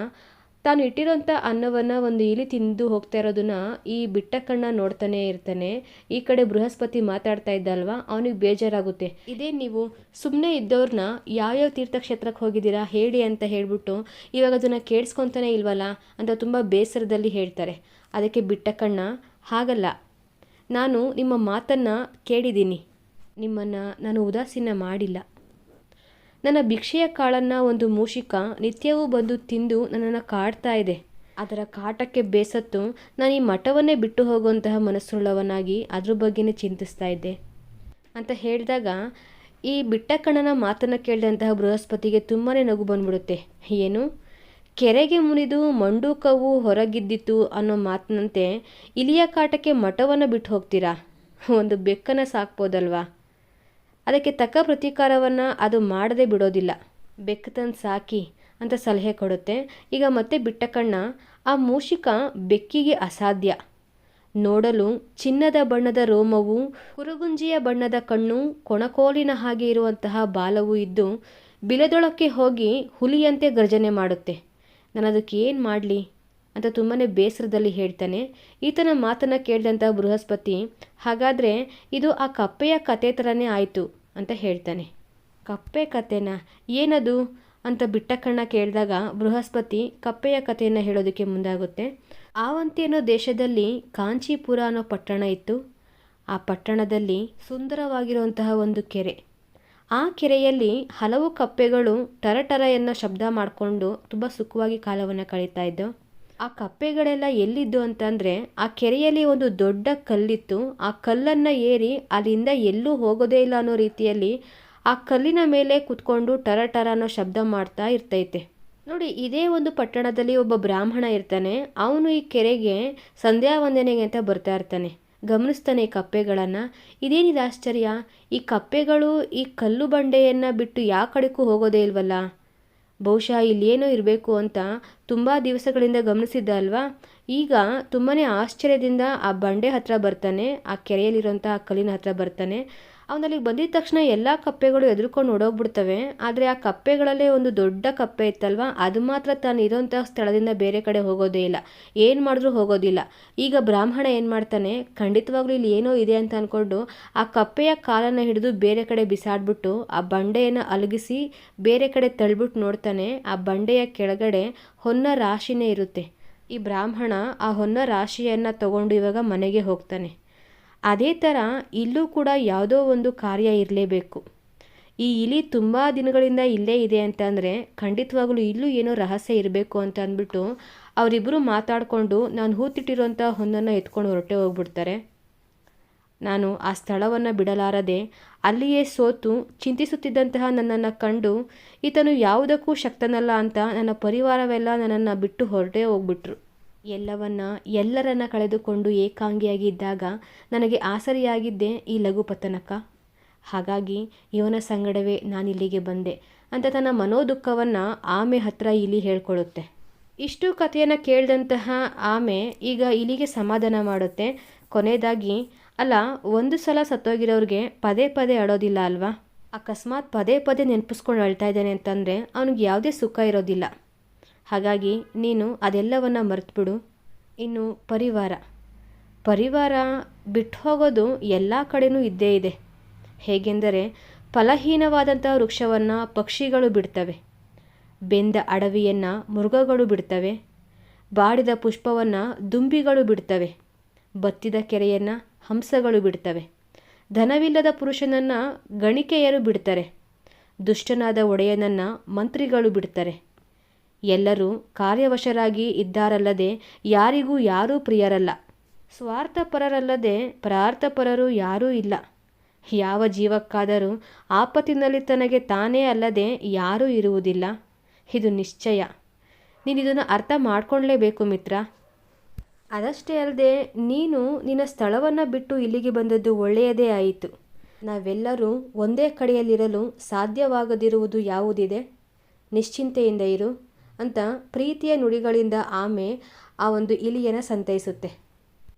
ತಾನು ಇಟ್ಟಿರೋಂಥ ಅನ್ನವನ್ನು ಒಂದು ಇಲಿ ತಿಂದು ಹೋಗ್ತಾ ಇರೋದನ್ನ ಈ ಬಿಟ್ಟ ಕಣ್ಣ ನೋಡ್ತಾನೆ ಇರ್ತಾನೆ. ಈ ಕಡೆ ಬೃಹಸ್ಪತಿ ಮಾತಾಡ್ತಾ ಇದ್ದಲ್ವಾ? ಅವನಿಗೆ ಬೇಜಾರಾಗುತ್ತೆ. ಇದೇ ನೀವು ಸುಮ್ಮನೆ ಇದ್ದವ್ರನ್ನ ಯಾವ್ಯಾವ ತೀರ್ಥಕ್ಷೇತ್ರಕ್ಕೆ ಹೋಗಿದ್ದೀರಾ ಹೇಳಿ ಅಂತ ಹೇಳಿಬಿಟ್ಟು ಇವಾಗ ಅದನ್ನು ಕೇಳಿಸ್ಕೊತಾನೆ ಇಲ್ವಲ್ಲ ಅಂತ ತುಂಬ ಬೇಸರದಲ್ಲಿ ಹೇಳ್ತಾರೆ. ಅದಕ್ಕೆ ಬಿಟ್ಟ ಕಣ್ಣ ಹಾಗಲ್ಲ. ನಾನು ನಿಮ್ಮ ಮಾತನ್ನು ಕೇಳಿದ್ದೀನಿ. ನಿಮ್ಮನ್ನು ನಾನು ಉದಾಸೀನ ಮಾಡಿಲ್ಲ. ನನ್ನ ಭಿಕ್ಷೆಯ ಕಾಳನ್ನು ಒಂದು ಮೂಷಿಕ ನಿತ್ಯವೂ ಬಂದು ತಿಂದು ನನ್ನನ್ನು ಕಾಡ್ತಾ ಇದೆ. ಅದರ ಕಾಟಕ್ಕೆ ಬೇಸತ್ತು ನಾನು ಈ ಮಠವನ್ನೇ ಬಿಟ್ಟು ಹೋಗುವಂತಹ ಮನಸ್ಸುಳ್ಳವನಾಗಿ ಅದ್ರ ಬಗ್ಗೆನೇ ಚಿಂತಿಸ್ತಾ ಇದ್ದೆ. ಅಂತ ಹೇಳಿದಾಗ ಈ ಬಿಟ್ಟಕ್ಕಣ್ಣನ ಮಾತನ್ನು ಕೇಳಿದಂತಹ ಬೃಹಸ್ಪತಿಗೆ ತುಂಬಾ ನಗು ಬಂದ್ಬಿಡುತ್ತೆ. ಏನು? ಕೆರೆಗೆ ಮುನಿದು ಮಂಡೂಕವು ಹೊರಗಿದ್ದಿತು ಅನ್ನೋ ಮಾತಿನಂತೆ ಇಲಿಯ ಕಾಟಕ್ಕೆ ಮಠವನ್ನು ಬಿಟ್ಟು ಹೋಗ್ತೀರಾ? ಒಂದು ಬೆಕ್ಕನ್ನು ಸಾಕ್ಬೋದಲ್ವಾ? ಅದಕ್ಕೆ ತಕ್ಕ ಪ್ರತೀಕಾರವನ್ನು ಅದು ಮಾಡದೆ ಬಿಡೋದಿಲ್ಲ. ಬೆಕ್ಕು ತಂದು ಸಾಕಿ ಅಂತ ಸಲಹೆ ಕೊಡುತ್ತೆ. ಈಗ ಮತ್ತೆ ಬಿಟ್ಟ ಕಣ್ಣ ಆ ಮೂಷಿಕ ಬೆಕ್ಕಿಗೆ ಅಸಾಧ್ಯ. ನೋಡಲು ಚಿನ್ನದ ಬಣ್ಣದ ರೋಮವು, ಕುರುಗುಂಜಿಯ ಬಣ್ಣದ ಕಣ್ಣು ಕೊಣಕೋಲಿನ ಹಾಗೆ ಇರುವಂತಹ ಬಾಲವು ಇದ್ದು, ಬಿಲದೊಳಕ್ಕೆ ಹೋಗಿ ಹುಲಿಯಂತೆ ಗರ್ಜನೆ ಮಾಡುತ್ತೆ. ನಾನು ಅದಕ್ಕೆ ಏನು ಮಾಡಲಿ? ಅಂತ ತುಂಬಾ ಬೇಸರದಲ್ಲಿ ಹೇಳ್ತಾನೆ. ಈತನ ಮಾತನ್ನು ಕೇಳಿದಂಥ ಬೃಹಸ್ಪತಿ, ಹಾಗಾದರೆ ಇದು ಆ ಕಪ್ಪೆಯ ಕತೆ ಥರನೇ ಆಯಿತು ಅಂತ ಹೇಳ್ತಾನೆ. ಕಪ್ಪೆ ಕತೆನಾ? ಏನದು? ಅಂತ ಬಿಟ್ಟ ಕಣ್ಣ ಕೇಳಿದಾಗ ಬೃಹಸ್ಪತಿ ಕಪ್ಪೆಯ ಕಥೆಯನ್ನು ಹೇಳೋದಕ್ಕೆ ಮುಂದಾಗುತ್ತೆ. ಆವಂತಿ ಅನ್ನೋ ದೇಶದಲ್ಲಿ ಕಾಂಚೀಪುರ ಅನ್ನೋ ಪಟ್ಟಣ ಇತ್ತು. ಆ ಪಟ್ಟಣದಲ್ಲಿ ಸುಂದರವಾಗಿರುವಂತಹ ಒಂದು ಕೆರೆ. ಆ ಕೆರೆಯಲ್ಲಿ ಹಲವು ಕಪ್ಪೆಗಳು ಟರಟರ ಎನ್ನೋ ಶಬ್ದ ಮಾಡಿಕೊಂಡು ತುಂಬ ಸುಖವಾಗಿ ಕಾಲವನ್ನು ಕಳೀತಾ ಇದ್ದು ಆ ಕಪ್ಪೆಗಳೆಲ್ಲ ಎಲ್ಲಿದ್ದು ಅಂತಂದರೆ ಆ ಕೆರೆಯಲ್ಲಿ ಒಂದು ದೊಡ್ಡ ಕಲ್ಲಿತ್ತು. ಆ ಕಲ್ಲನ್ನು ಏರಿ ಅಲ್ಲಿಂದ ಎಲ್ಲೂ ಹೋಗೋದೇ ಇಲ್ಲ ಅನ್ನೋ ರೀತಿಯಲ್ಲಿ ಆ ಕಲ್ಲಿನ ಮೇಲೆ ಕುತ್ಕೊಂಡು ಟರ ಟರ ಅನ್ನೋ ಶಬ್ದ ಮಾಡ್ತಾ ಇರ್ತೈತೆ. ನೋಡಿ, ಇದೇ ಒಂದು ಪಟ್ಟಣದಲ್ಲಿ ಒಬ್ಬ ಬ್ರಾಹ್ಮಣ ಇರ್ತಾನೆ. ಅವನು ಈ ಕೆರೆಗೆ ಸಂಧ್ಯಾ ವಂದನೆಗೆ ಅಂತ ಬರ್ತಾ ಇರ್ತಾನೆ. ಗಮನಿಸ್ತಾನೆ ಈ ಕಪ್ಪೆಗಳನ್ನು. ಇದೇನಿದೆ ಆಶ್ಚರ್ಯ? ಈ ಕಪ್ಪೆಗಳು ಈ ಕಲ್ಲು ಬಂಡೆಯನ್ನು ಬಿಟ್ಟು ಯಾವ ಕಡೆಗೂ ಹೋಗೋದೇ ಇಲ್ವಲ್ಲ? ಬಹುಶಃ ಇಲ್ಲೇನೋ ಇರಬೇಕು ಅಂತ ತುಂಬ ದಿವಸಗಳಿಂದ ಗಮನಿಸಿದ್ದ ಅಲ್ವಾ ಈಗ ತುಂಬಾ ಆಶ್ಚರ್ಯದಿಂದ ಆ ಬಂಡೆ ಹತ್ರ ಬರ್ತಾನೆ, ಆ ಕೆರೆಯಲ್ಲಿರುವಂಥ ಆ ಕಲ್ಲಿನ ಹತ್ರ ಬರ್ತಾನೆ. ಅವನಲ್ಲಿಗೆ ಬಂದಿದ ತಕ್ಷಣ ಎಲ್ಲ ಕಪ್ಪೆಗಳು ಎದುರ್ಕೊಂಡು ಓಡೋಗ್ಬಿಡ್ತವೆ. ಆದರೆ ಆ ಕಪ್ಪೆಗಳಲ್ಲೇ ಒಂದು ದೊಡ್ಡ ಕಪ್ಪೆ ಇತ್ತಲ್ವ? ಅದು ಮಾತ್ರ ತಾನು ಇರೋಂಥ ಸ್ಥಳದಿಂದ ಬೇರೆ ಕಡೆ ಹೋಗೋದೇ ಇಲ್ಲ. ಏನು ಮಾಡಿದ್ರೂ ಹೋಗೋದಿಲ್ಲ. ಈಗ ಬ್ರಾಹ್ಮಣ ಏನು ಮಾಡ್ತಾನೆ? ಖಂಡಿತವಾಗ್ಲೂ ಇಲ್ಲಿ ಏನೋ ಇದೆ ಅಂತ ಅಂದ್ಕೊಂಡು ಆ ಕಪ್ಪೆಯ ಕಾಲನ್ನು ಹಿಡಿದು ಬೇರೆ ಕಡೆ ಬಿಸಾಡ್ಬಿಟ್ಟು ಆ ಬಂಡೆಯನ್ನು ಅಲಗಿಸಿ ಬೇರೆ ಕಡೆ ತಳ್ಬಿಟ್ಟು ನೋಡ್ತಾನೆ. ಆ ಬಂಡೆಯ ಕೆಳಗಡೆ ಹೊನ್ನ ರಾಶಿನೇ ಇರುತ್ತೆ. ಈ ಬ್ರಾಹ್ಮಣ ಆ ಹೊನ್ನ ರಾಶಿಯನ್ನು ತಗೊಂಡು ಇವಾಗ ಮನೆಗೆ ಹೋಗ್ತಾನೆ. ಅದೇ ಥರ ಇಲ್ಲೂ ಕೂಡ ಯಾವುದೋ ಒಂದು ಕಾರ್ಯ ಇರಲೇಬೇಕು. ಈ ಇಲಿ ತುಂಬ ದಿನಗಳಿಂದ ಇಲ್ಲೇ ಇದೆ ಅಂತಂದರೆ ಖಂಡಿತವಾಗಲೂ ಇಲ್ಲೂ ಏನೋ ರಹಸ್ಯ ಇರಬೇಕು ಅಂತ ಅಂದ್ಬಿಟ್ಟು ಅವರಿಬ್ಬರು ಮಾತಾಡಿಕೊಂಡು ನಾನು ಹೂತಿಟ್ಟಿರೋಂಥ ಹೊನ್ನನ್ನು ಎತ್ಕೊಂಡು ಹೊರಟೆ ಹೋಗ್ಬಿಡ್ತಾರೆ. ನಾನು ಆ ಸ್ಥಳವನ್ನು ಬಿಡಲಾರದೆ ಅಲ್ಲಿಯೇ ಸೋತು ಚಿಂತಿಸುತ್ತಿದ್ದಂತಹ ನನ್ನನ್ನು ಕಂಡು ಈತನು ಯಾವುದಕ್ಕೂ ಶಕ್ತನಲ್ಲ ಅಂತ ನನ್ನ ಪರಿವಾರವೆಲ್ಲ ನನ್ನನ್ನು ಬಿಟ್ಟು ಹೊರಟೇ ಹೋಗ್ಬಿಟ್ರು. ಎಲ್ಲವನ್ನ ಎಲ್ಲರನ್ನ ಕಳೆದುಕೊಂಡು ಏಕಾಂಗಿಯಾಗಿ ಇದ್ದಾಗ ನನಗೆ ಆಸರಿಯಾಗಿದ್ದೆ ಈ ಲಘುಪತನಕ ಹಾಗಾಗಿ ಇವನ ಸಂಗಡವೇ ನಾನಿಲ್ಲಿಗೆ ಬಂದೆ ಅಂತ ತನ್ನ ಮನೋದುಃಖವನ್ನು ಆಮೆ ಹತ್ರ ಇಲಿ ಹೇಳ್ಕೊಳ್ಳುತ್ತೆ ಇಷ್ಟು ಕಥೆಯನ್ನು ಕೇಳಿದಂತಹ ಆಮೆ ಈಗ ಇಲಿಗೆ ಸಮಾಧಾನ ಮಾಡುತ್ತೆ. ಕೊನೆಯದಾಗಿ, ಅಲ್ಲ, ಒಂದು ಸಲ ಸತ್ತೋಗಿರೋರಿಗೆ ಪದೇ ಪದೇ ಅಳೋದಿಲ್ಲ ಅಲ್ವಾ? ಅಕಸ್ಮಾತ್ ಪದೇ ಪದೇ ನೆನಪಿಸ್ಕೊಂಡು ಅಳ್ತಾ ಇದ್ದಾನೆ ಅಂತಂದರೆ ಅವನಿಗೆ ಯಾವುದೇ ಸುಖ ಇರೋದಿಲ್ಲ. ಹಾಗಾಗಿ ನೀನು ಅದೆಲ್ಲವನ್ನು ಮರೆತುಬಿಡು. ಇನ್ನು ಪರಿವಾರ. ಪರಿವಾರ ಬಿಟ್ಟು ಹೋಗೋದು ಎಲ್ಲ ಕಡೆಯೂ ಇದ್ದೇ ಇದೆ. ಹೇಗೆಂದರೆ ಫಲಹೀನವಾದಂಥ ವೃಕ್ಷವನ್ನು ಪಕ್ಷಿಗಳು ಬಿಡ್ತವೆ. ಬೆಂದ ಅಡವಿಯನ್ನು ಮೃಗಗಳು ಬಿಡ್ತವೆ. ಬಾಡಿದ ಪುಷ್ಪವನ್ನು ದುಂಬಿಗಳು ಬಿಡ್ತವೆ. ಬತ್ತಿದ ಕೆರೆಯನ್ನು ಹಂಸಗಳು ಬಿಡ್ತವೆ. ಧನವಿಲ್ಲದ ಪುರುಷನನ್ನು ಗಣಿಕೆಯರು ಬಿಡ್ತಾರೆ. ದುಷ್ಟನಾದ ಒಡೆಯನನ್ನು ಮಂತ್ರಿಗಳು ಬಿಡ್ತಾರೆ. ಎಲ್ಲರೂ ಕಾರ್ಯವಶರಾಗಿ ಇದ್ದಾರಲ್ಲದೆ ಯಾರಿಗೂ ಯಾರೂ ಪ್ರಿಯರಲ್ಲ. ಸ್ವಾರ್ಥಪರರಲ್ಲದೆ ಪ್ರಾರ್ಥಪರರು ಯಾರೂ ಇಲ್ಲ. ಯಾವ ಜೀವಕ್ಕಾದರೂ ಆಪತ್ತಿನಲ್ಲಿ ತನಗೆ ತಾನೇ ಅಲ್ಲದೆ ಯಾರೂ ಇರುವುದಿಲ್ಲ. ಇದು ನಿಶ್ಚಯ. ನೀನಿದನ್ನು ಅರ್ಥ ಮಾಡಿಕೊಳ್ಳೇಬೇಕು ಮಿತ್ರ. ಅದಷ್ಟೇ ಅಲ್ಲದೆ ನೀನು ನಿನ್ನ ಸ್ಥಳವನ್ನು ಬಿಟ್ಟು ಇಲ್ಲಿಗೆ ಬಂದದ್ದು ಒಳ್ಳೆಯದೇ ಆಯಿತು. ನಾವೆಲ್ಲರೂ ಒಂದೇ ಕಡೆಯಲ್ಲಿರಲು ಸಾಧ್ಯವಾಗದಿರುವುದು ಯಾವುದಿದೆ? ನಿಶ್ಚಿಂತೆಯಿಂದ ಇರು. ಅಂತ ಪ್ರೀತಿಯ ನುಡಿಗಳಿಂದ ಆಮೆ ಆ ಒಂದು ಇಲಿಯನ್ನು ಸಂತೈಸುತ್ತೆ.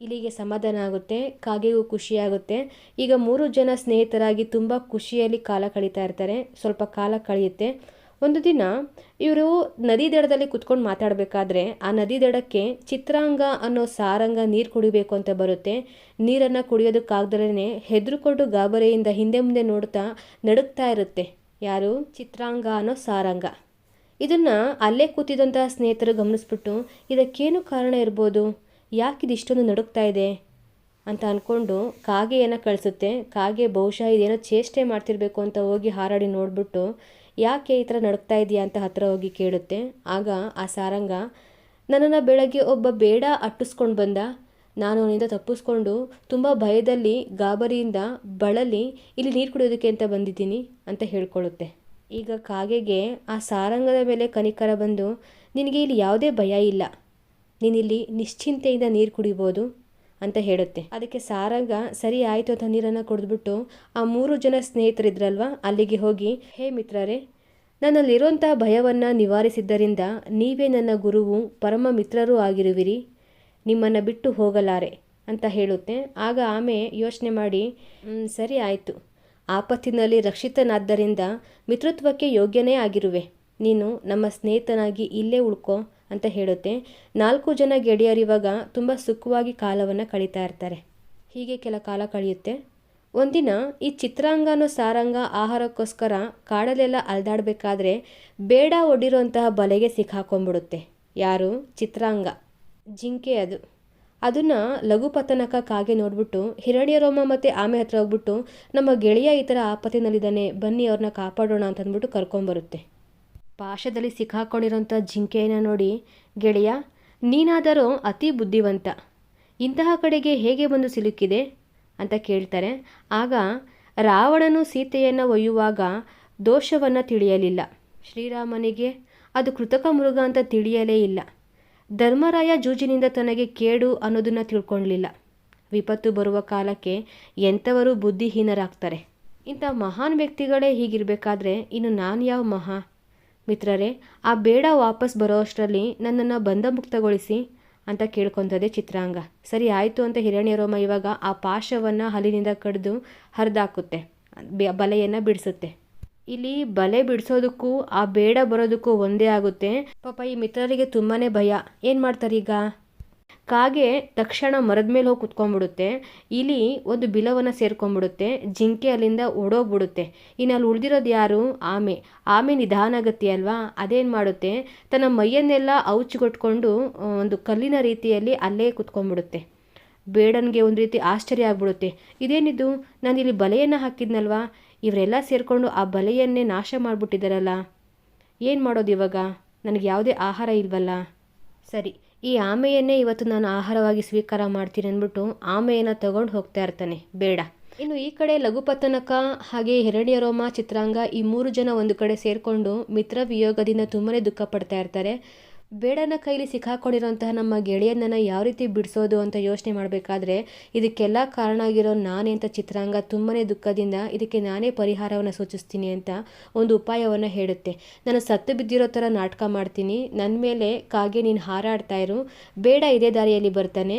ಇಲಿಗೆ ಸಮಾಧಾನ ಆಗುತ್ತೆ ಕಾಗೆಗೂ ಖುಷಿಯಾಗುತ್ತೆ. ಈಗ ಮೂರು ಜನ ಸ್ನೇಹಿತರಾಗಿ ತುಂಬ ಖುಷಿಯಲ್ಲಿ ಕಾಲ ಕಳೀತಾ ಇರ್ತಾರೆ, ಸ್ವಲ್ಪ ಕಾಲ ಕಳೆಯುತ್ತೆ. ಒಂದು ದಿನ ಇವರು ನದಿ ದಡದಲ್ಲಿ ಕುತ್ಕೊಂಡು ಮಾತಾಡಬೇಕಾದ್ರೆ ಆ ನದಿ ದಡಕ್ಕೆ ಚಿತ್ರಾಂಗ ಅನ್ನೋ ಸಾರಂಗ ನೀರು ಕುಡಿಬೇಕು ಅಂತ ಬರುತ್ತೆ. ನೀರನ್ನು ಕುಡಿಯೋದಕ್ಕಾಗ್ದಲೇ ಹೆದರುಕೊಂಡು ಗಾಬರಿಯಿಂದ ಹಿಂದೆ ಮುಂದೆ ನೋಡ್ತಾ ನಡುಕ್ತಾ ಇರುತ್ತೆ. ಯಾರು? ಚಿತ್ರಾಂಗ ಅನ್ನೋ ಸಾರಂಗ. ಇದನ್ನು ಅಲ್ಲೇ ಕೂತಿದ್ದಂತಹ ಸ್ನೇಹಿತರು ಗಮನಿಸ್ಬಿಟ್ಟು, ಇದಕ್ಕೇನು ಕಾರಣ ಇರ್ಬೋದು? ಯಾಕೆ ಇದಿಷ್ಟೊಂದು ನಡುಗ್ತಾ ಇದೆ? ಅಂತ ಅಂದ್ಕೊಂಡು ಕಾಗೆಯನ್ನು ಕಳಿಸುತ್ತೆ. ಕಾಗೆ ಬಹುಶಃ ಇದೇನೋ ಚೇಷ್ಟೆ ಮಾಡ್ತಿರ್ಬೇಕು ಅಂತ ಹೋಗಿ ಹಾರಾಡಿ ನೋಡಿಬಿಟ್ಟು, ಯಾಕೆ ಈ ಥರ ನಡುಗ್ತಾ ಇದೆಯಾ? ಅಂತ ಹತ್ರ ಹೋಗಿ ಕೇಳುತ್ತೆ. ಆಗ ಆ ಸಾರಂಗ, ನನ್ನನ್ನು ಬೆಳಗ್ಗೆ ಒಬ್ಬ ಬೇಡ ಅಟ್ಟಿಸ್ಕೊಂಡು ಬಂದ. ನಾನು ಅವನಿಂದ ತಪ್ಪಿಸ್ಕೊಂಡು ತುಂಬ ಭಯದಲ್ಲಿ ಗಾಬರಿಯಿಂದ ಬಳಲಿ, ಇಲ್ಲಿ ನೀರು ಕುಡಿಯೋದಕ್ಕೆ ಅಂತ ಬಂದಿದ್ದೀನಿ, ಅಂತ ಹೇಳ್ಕೊಳ್ಳುತ್ತೆ ಈಗ ಕಾಗೆಗೆ ಆ ಸಾರಂಗದ ಮೇಲೆ ಕನಿಕರ ಬಂದು ನಿನಗೆ ಇಲ್ಲಿ ಯಾವುದೇ ಭಯ ಇಲ್ಲ. ನೀನಿಲ್ಲಿ ನಿಶ್ಚಿಂತೆಯಿಂದ ನೀರು ಕುಡಿಬೋದು ಅಂತ ಹೇಳುತ್ತೆ. ಅದಕ್ಕೆ ಸಾರಂಗ ಸರಿ ಆಯಿತು ಅಂತ ನೀರನ್ನು ಕುಡಿದ್ಬಿಟ್ಟು ಆ ಮೂರು ಜನ ಸ್ನೇಹಿತರಿದ್ರಲ್ವ? ಅಲ್ಲಿಗೆ ಹೋಗಿ ಹೇ ಮಿತ್ರರೇ ನನ್ನಲ್ಲಿರೋಂಥ ಭಯವನ್ನು ನಿವಾರಿಸಿದ್ದರಿಂದ ನೀವೇ ನನ್ನ ಗುರುವು ಪರಮ ಮಿತ್ರರೂ ಆಗಿರುವಿರಿ. ನಿಮ್ಮನ್ನು ಬಿಟ್ಟು ಹೋಗಲಾರೆ ಅಂತ ಹೇಳುತ್ತೆ. ಆಗ ಆಮೆ ಯೋಚನೆ ಮಾಡಿ "ಹ್ಮ್, ಸರಿ ಆಯಿತು. ಆಪತ್ತಿನಲ್ಲಿ ರಕ್ಷಿತನಾದ್ದರಿಂದ ಮಿತೃತ್ವಕ್ಕೆ ಯೋಗ್ಯನೇ ಆಗಿರುವೆ. ನೀನು ನಮ್ಮ ಸ್ನೇಹಿತನಾಗಿ ಇಲ್ಲೇ ಉಳ್ಕೋ ಅಂತ ಹೇಳುತ್ತೆ. ನಾಲ್ಕು ಜನ ಗೆಳೆಯರಿವಾಗ ತುಂಬ ಸುಖವಾಗಿ ಕಾಲವನ್ನು ಕಳೀತಾ ಇರ್ತಾರೆ. ಹೀಗೆ ಕೆಲ ಕಾಲ ಕಳೆಯುತ್ತೆ. ಒಂದಿನ ಈ ಚಿತ್ರಾಂಗನೋ ಸಾರಂಗ ಆಹಾರಕ್ಕೋಸ್ಕರ ಕಾಡಲೆಲ್ಲ ಅಲ್ದಾಡಬೇಕಾದ್ರೆ ಬೇಡ ಒಡ್ಡಿರುವಂತಹ ಬಲೆಗೆ ಸಿಕ್ಕಾಕೊಂಡ್ಬಿಡುತ್ತೆ. ಯಾರು? ಚಿತ್ರಾಂಗ. ಜಿಂಕೆ ಅದು. ಅದನ್ನು ಲಘುಪತನಕ ಕಾಗೆ ನೋಡ್ಬಿಟ್ಟು ಹಿರಣ್ಯರೋಮ ಮತ್ತು ಆಮೆ ಹತ್ರ ಹೋಗ್ಬಿಟ್ಟು, ನಮ್ಮ ಗೆಳೆಯ ಈ ತರ ಆಪತ್ತಿನಲ್ಲಿದ್ದಾನೆ, ಬನ್ನಿ ಅವ್ರನ್ನ ಕಾಪಾಡೋಣ ಅಂತ ಅಂದ್ಬಿಟ್ಟು ಕರ್ಕೊಂಬರುತ್ತೆ. ಪಾಶದಲ್ಲಿ ಸಿಕ್ಕಾಕೊಂಡಿರೋಂಥ ಜಿಂಕೆಯನ್ನು ನೋಡಿ, ಗೆಳೆಯ, ನೀನಾದರೂ ಅತಿ ಬುದ್ಧಿವಂತ. ಇಂತಹ ಕಡೆಗೆ ಹೇಗೆ ಬಂದು ಸಿಲುಕಿದೆ ಅಂತ ಕೇಳ್ತಾರೆ. ಆಗ ರಾವಣನು ಸೀತೆಯನ್ನು ಒಯ್ಯುವಾಗ ದೋಷವನ್ನು ತಿಳಿಯಲಿಲ್ಲ. ಶ್ರೀರಾಮನಿಗೆ ಅದು ಕೃತಕ ಮೃಗ ಅಂತ ತಿಳಿಯಲೇ ಇಲ್ಲ. ಧರ್ಮರಾಯ ಜೂಜಿನಿಂದ ತನಗೆ ಕೇಡು ಅನ್ನೋದನ್ನು ತಿಳ್ಕೊಳ್ಳಲಿಲ್ಲ ವಿಪತ್ತು ಬರುವ ಕಾಲಕ್ಕೆ ಎಂಥವರು ಬುದ್ಧಿಹೀನರಾಗ್ತಾರೆ. ಇಂಥ ಮಹಾನ್ ವ್ಯಕ್ತಿಗಳೇ ಹೀಗಿರಬೇಕಾದ್ರೆ ಇನ್ನು ನಾನು ಯಾವ ಮಹಾ? ಮಿತ್ರರೇ, ಆ ಬೇಡ ವಾಪಸ್ ಬರೋ ಅಷ್ಟರಲ್ಲಿ ನನ್ನನ್ನು ಬಂಧಮುಕ್ತಗೊಳಿಸಿ ಅಂತ ಕೇಳ್ಕೊತದೆ ಚಿತ್ರಾಂಗ. ಸರಿ ಆಯಿತು ಅಂತ ಹಿರಣ್ಯರೋಮ ಇವಾಗ ಆ ಪಾಶವನ್ನು ಹಲಿನಿಂದ ಕಡಿದು ಹರಿದಾಕುತ್ತೆ. ಬಲೆಯನ್ನು ಬಿಡಿಸುತ್ತೆ. ಇಲ್ಲಿ ಬಲೆ ಬಿಡಿಸೋದಕ್ಕೂ, ಆ ಬೇಡ ಬರೋದಕ್ಕೂ ಒಂದೇ ಆಗುತ್ತೆ. ಪಾಪ ಈ ಮಿತ್ರರಿಗೆ ತುಂಬಾ ಭಯ. ಏನು ಮಾಡ್ತಾರೆ ಈಗ? ಕಾಗೆ ತಕ್ಷಣ ಮರದ ಮೇಲೆ ಹೋಗಿ ಕುತ್ಕೊಂಡ್ಬಿಡುತ್ತೆ. ಇಲಿ ಒಂದು ಬಿಲವನ್ನು ಸೇರ್ಕೊಂಡ್ಬಿಡುತ್ತೆ. ಜಿಂಕೆ ಅಲ್ಲಿಂದ ಓಡೋಗ್ಬಿಡುತ್ತೆ. ಇನ್ನು ಅಲ್ಲಿ ಉಳಿದಿರೋದು ಯಾರು? ಆಮೆ. ಆಮೆ ನಿಧಾನಗತಿ ಅಲ್ವಾ? ಅದೇನು ಮಾಡುತ್ತೆ? ತನ್ನ ಮೈಯನ್ನೆಲ್ಲ ಔಚಿಗೊಟ್ಕೊಂಡು ಒಂದು ಕಲ್ಲಿನ ರೀತಿಯಲ್ಲಿ ಅಲ್ಲೇ ಕುತ್ಕೊಂಡ್ಬಿಡುತ್ತೆ. ಬೇಡನ್ಗೆ ಒಂದು ರೀತಿ ಆಶ್ಚರ್ಯ ಆಗ್ಬಿಡುತ್ತೆ. ಇದೇನಿದು? ನಾನು ಇಲ್ಲಿ ಬಲೆಯನ್ನು ಹಾಕಿದ್ನಲ್ವಾ? ಇವರೆಲ್ಲ ಸೇರಿಕೊಂಡು ಆ ಬಲೆಯನ್ನೇ ನಾಶ ಮಾಡಿಬಿಟ್ಟಿದ್ದಾರಲ್ಲ ಏನು ಮಾಡೋದು ಇವಾಗ? ನನಗೆ ಯಾವುದೇ ಆಹಾರ ಇಲ್ವಲ್ಲ? ಸರಿ, ಈ ಆಮೆಯನ್ನೇ ಇವತ್ತು ನಾನು ಆಹಾರವಾಗಿ ಸ್ವೀಕಾರ ಮಾಡ್ತೀನಿ ಅಂದ್ಬಿಟ್ಟು ಆಮೆಯನ್ನು ತಗೊಂಡು ಹೋಗ್ತಾ ಇರ್ತಾನೆ. ಬೇಡ. ಇನ್ನು ಈ ಕಡೆ ಲಘುಪತನಕ ಹಾಗೆ ಹಿರಣ್ಯರೋಮ ಚಿತ್ರಾಂಗ ಈ ಮೂರು ಜನ ಒಂದು ಕಡೆ ಸೇರಿಕೊಂಡು ಮಿತ್ರ ವಿಯೋಗದಿಂದ ತುಂಬನೇ ದುಃಖ ಪಡ್ತಾ ಇರ್ತಾರೆ. ಬೇಡನ ಕೈಲಿ ಸಿಕ್ಕಾಕೊಂಡಿರೋಂತಹ ನಮ್ಮ ಗೆಳೆಯನನ್ನು ಯಾವ ರೀತಿ ಬಿಡಿಸೋದು ಅಂತ ಯೋಚನೆ ಮಾಡಬೇಕಾದ್ರೆ ಇದಕ್ಕೆಲ್ಲ ಕಾರಣ ಆಗಿರೋ ನಾನೇ ಅಂತ ಚಿತ್ರಾಂಗ ತುಂಬಾ ದುಃಖದಿಂದ ಇದಕ್ಕೆ ನಾನೇ ಪರಿಹಾರವನ್ನು ಸೂಚಿಸ್ತೀನಿ ಅಂತ ಒಂದು ಉಪಾಯವನ್ನು ಹೇಳುತ್ತೆ. ನಾನು ಸತ್ತು ಬಿದ್ದಿರೋ ಥರ ನಾಟಕ ಮಾಡ್ತೀನಿ. ನನ್ನ ಮೇಲೆ ಕಾಗೆ ನೀನು ಹಾರಾಡ್ತಾ ಇರು. ಬೇಡ ಇದೇ ದಾರಿಯಲ್ಲಿ ಬರ್ತಾನೆ.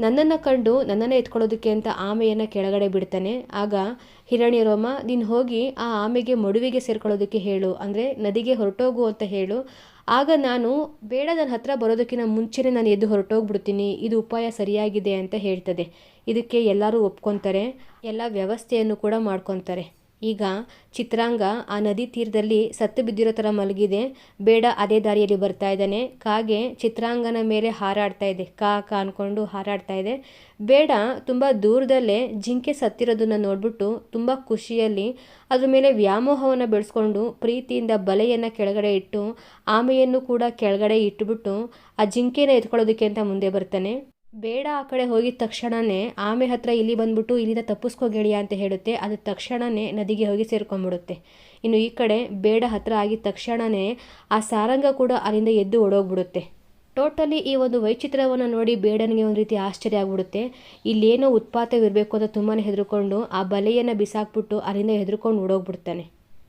ನನ್ನನ್ನು ಕಂಡು ನನ್ನನ್ನು ಎತ್ಕೊಳ್ಳೋದಕ್ಕೆ ಅಂತ ಆಮೆಯನ್ನು ಕೆಳಗಡೆ ಬಿಡ್ತಾನೆ. ಆಗ ಹಿರಣ್ಯರೋಮ ನೀನು ಹೋಗಿ ಆ ಆಮೆಗೆ ಮಡುವಿಗೆ ಸೇರ್ಕೊಳ್ಳೋದಕ್ಕೆ ಹೇಳು. ಅಂದರೆ ನದಿಗೆ ಹೊರಟೋಗು ಅಂತ ಹೇಳು. ಆಗ ನಾನು ಬೇಡ ನನ್ನ ಹತ್ರ ಬರೋದಕ್ಕಿಂತ ಮುಂಚೆನೇ ನಾನು ಎದ್ದು ಹೊರಟೋಗ್ಬಿಡ್ತೀನಿ, ಇದು ಉಪಾಯ ಸರಿಯಾಗಿದೆ ಅಂತ ಹೇಳ್ತದೆ. ಇದಕ್ಕೆ ಎಲ್ಲರೂ ಒಪ್ಕೊತಾರೆ, ಎಲ್ಲ ವ್ಯವಸ್ಥೆಯನ್ನು ಕೂಡ ಮಾಡ್ಕೊತಾರೆ. ಈಗ ಚಿತ್ರಾಂಗ ಆ ನದಿ ತೀರದಲ್ಲಿ ಸತ್ತು ಬಿದ್ದಿರೋ ಥರ ಮಲಗಿದೆ. ಬೇಡ, ಅದೇ ದಾರಿಯಲ್ಲಿ ಬರ್ತಾ ಇದ್ದಾನೆ. ಕಾಗೆ ಚಿತ್ರಾಂಗನ ಮೇಲೆ ಹಾರಾಡ್ತಾ ಇದೆ. ಕಾ ಕಾ ಅಂದ್ಕೊಂಡು ಹಾರಾಡ್ತಾ ಇದೆ. ಬೇಡ, ತುಂಬ ದೂರದಲ್ಲೇ ಜಿಂಕೆ ಸತ್ತಿರೋದನ್ನು ನೋಡ್ಬಿಟ್ಟು ತುಂಬ ಖುಷಿಯಲ್ಲಿ ಅದ್ರ ಮೇಲೆ ವ್ಯಾಮೋಹವನ್ನು ಬೆಳೆಸ್ಕೊಂಡು ಪ್ರೀತಿಯಿಂದ ಬಲೆಯನ್ನು ಕೆಳಗಡೆ ಇಟ್ಟು, ಆಮೆಯನ್ನು ಕೂಡ ಕೆಳಗಡೆ ಇಟ್ಟುಬಿಟ್ಟು ಆ ಜಿಂಕೆನ ಎತ್ಕೊಳ್ಳೋದಕ್ಕೆ ಅಂತ ಮುಂದೆ ಬರ್ತಾನೆ. ಬೇಡ ಆ ಕಡೆ ಹೋಗಿದ ತಕ್ಷಣವೇ ಆಮೆ ಹತ್ರ ಇಲ್ಲಿ ಬಂದ್ಬಿಟ್ಟು ಇಲ್ಲಿಂದ ತಪ್ಪಿಸ್ಕೋ ಗೆಳೆಯ ಅಂತ ಹೇಳುತ್ತೆ. ಅದು ತಕ್ಷಣವೇ ನದಿಗೆ ಹೋಗಿ ಸೇರ್ಕೊಂಡ್ಬಿಡುತ್ತೆ. ಇನ್ನು ಈ ಕಡೆ ಬೇಡ ಹತ್ರ ಆಗಿದ ತಕ್ಷಣವೇ ಆ ಸಾರಂಗ ಕೂಡ ಅಲ್ಲಿಂದ ಎದ್ದು ಓಡೋಗ್ಬಿಡುತ್ತೆ. ಟೋಟಲಿ ಈ ಒಂದು ವೈಚಿತ್ರವನ್ನು ನೋಡಿ ಬೇಡನಿಗೆ ಒಂದು ರೀತಿ ಆಶ್ಚರ್ಯ ಆಗ್ಬಿಡುತ್ತೆ. ಇಲ್ಲೇನೋ ಉತ್ಪಾತವಿರಬೇಕು ಅಂತ ತುಂಬಾ ಹೆದರ್ಕೊಂಡು ಆ ಬಲೆಯನ್ನು ಬಿಸಾಕ್ಬಿಟ್ಟು ಅಲ್ಲಿಂದ ಹೆದರ್ಕೊಂಡು ಓಡೋಗ್ಬಿಡ್ತಾನೆ.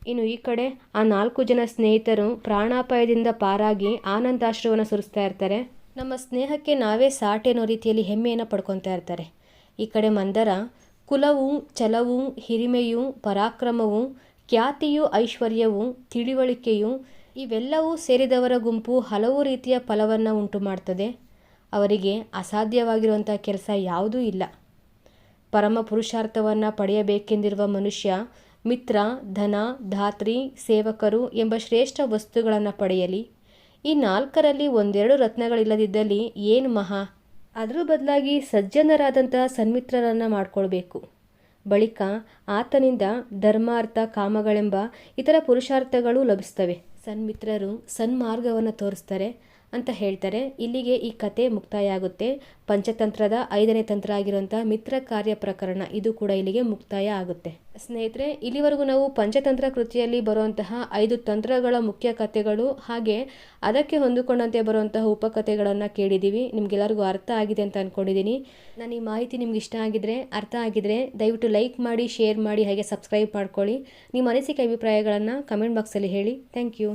ಇನ್ನು ಈ ಕಡೆ ಆ ನಾಲ್ಕು ಜನ ಸ್ನೇಹಿತರು ಪ್ರಾಣಾಪಾಯದಿಂದ ಪಾರಾಗಿ ಆನಂದಾಶ್ರವನ್ನು ಸುರಿಸ್ತಾ ಇರ್ತಾರೆ. ನಮ್ಮ ಸ್ನೇಹಕ್ಕೆ ನಾವೇ ಸಾಟ್ ರೀತಿಯಲ್ಲಿ ಹೆಮ್ಮೆಯನ್ನು ಪಡ್ಕೊತಾ ಇರ್ತಾರೆ. ಈ ಕಡೆ ಮಂದರ, ಕುಲವು, ಛಲವು, ಹಿರಿಮೆಯು, ಪರಾಕ್ರಮವು, ಖ್ಯಾತಿಯು, ಐಶ್ವರ್ಯವು, ತಿಳಿವಳಿಕೆಯು, ಇವೆಲ್ಲವೂ ಸೇರಿದವರ ಗುಂಪು ಹಲವು ರೀತಿಯ ಫಲವನ್ನು ಉಂಟು ಮಾಡ್ತದೆ ಅವರಿಗೆ ಅಸಾಧ್ಯವಾಗಿರುವಂಥ ಕೆಲಸ ಯಾವುದೂ ಇಲ್ಲ. ಪರಮ ಪುರುಷಾರ್ಥವನ್ನು ಪಡೆಯಬೇಕೆಂದಿರುವ ಮನುಷ್ಯ, ಮಿತ್ರ, ಧನ, ಧಾತ್ರಿ, ಸೇವಕರು ಎಂಬ ಶ್ರೇಷ್ಠ ವಸ್ತುಗಳನ್ನು ಪಡೆಯಲಿ. ಈ ನಾಲ್ಕರಲ್ಲಿ ಒಂದೆರಡು ರತ್ನಗಳಿಲ್ಲದಿದ್ದಲ್ಲಿ ಏನು ಮಹಾ? ಅದರ ಬದಲಾಗಿ ಸಜ್ಜನರಾದಂಥ ಸನ್ಮಿತ್ರರನ್ನು ಮಾಡಿಕೊಳ್ಬೇಕು. ಬಳಿಕ ಆತನಿಂದ ಧರ್ಮಾರ್ಥ, ಕಾಮಗಳೆಂಬ ಇತರ ಪುರುಷಾರ್ಥಗಳು ಲಭಿಸ್ತವೆ ಸನ್ಮಿತ್ರರು ಸನ್ಮಾರ್ಗವನ್ನು ತೋರಿಸ್ತಾರೆ. ಅಂತ ಹೇಳ್ತಾರೆ. ಇಲ್ಲಿಗೆ ಈ ಕತೆ ಮುಕ್ತಾಯ ಆಗುತ್ತೆ ಪಂಚತಂತ್ರದ ಐದನೇ ತಂತ್ರ ಆಗಿರುವಂಥ ಮಿತ್ರ ಕಾರ್ಯ ಪ್ರಕರಣ ಇದು ಕೂಡ ಇಲ್ಲಿಗೆ ಮುಕ್ತಾಯ ಆಗುತ್ತೆ. ಸ್ನೇಹಿತರೆ, ಇಲ್ಲಿವರೆಗೂ ನಾವು ಪಂಚತಂತ್ರ ಕೃತಿಯಲ್ಲಿ ಬರುವಂತಹ ಐದು ತಂತ್ರಗಳ ಮುಖ್ಯ ಕಥೆಗಳು ಹಾಗೆ ಅದಕ್ಕೆ ಹೊಂದಿಕೊಂಡಂತೆ ಬರುವಂತಹ ಉಪಕಥೆಗಳನ್ನು ಕೇಳಿದ್ದೀವಿ. ನಿಮ್ಗೆಲ್ಲರಿಗೂ ಅರ್ಥ ಆಗಿದೆ ಅಂತ ಅಂದ್ಕೊಂಡಿದ್ದೀನಿ ನಾನು ಈ ಮಾಹಿತಿ ನಿಮ್ಗೆ ಇಷ್ಟ ಆಗಿದ್ರೆ, ಅರ್ಥ ಆಗಿದ್ರೆ ದಯವಿಟ್ಟು ಲೈಕ್ ಮಾಡಿ, ಶೇರ್ ಮಾಡಿ, ಹಾಗೆ ಸಬ್ಸ್ಕ್ರೈಬ್ ಮಾಡ್ಕೊಳ್ಳಿ. ನಿಮ್ಮ ಅನಿಸಿಕೆ, ಅಭಿಪ್ರಾಯಗಳನ್ನು ಕಮೆಂಟ್ ಬಾಕ್ಸಲ್ಲಿ ಹೇಳಿ. Thank you.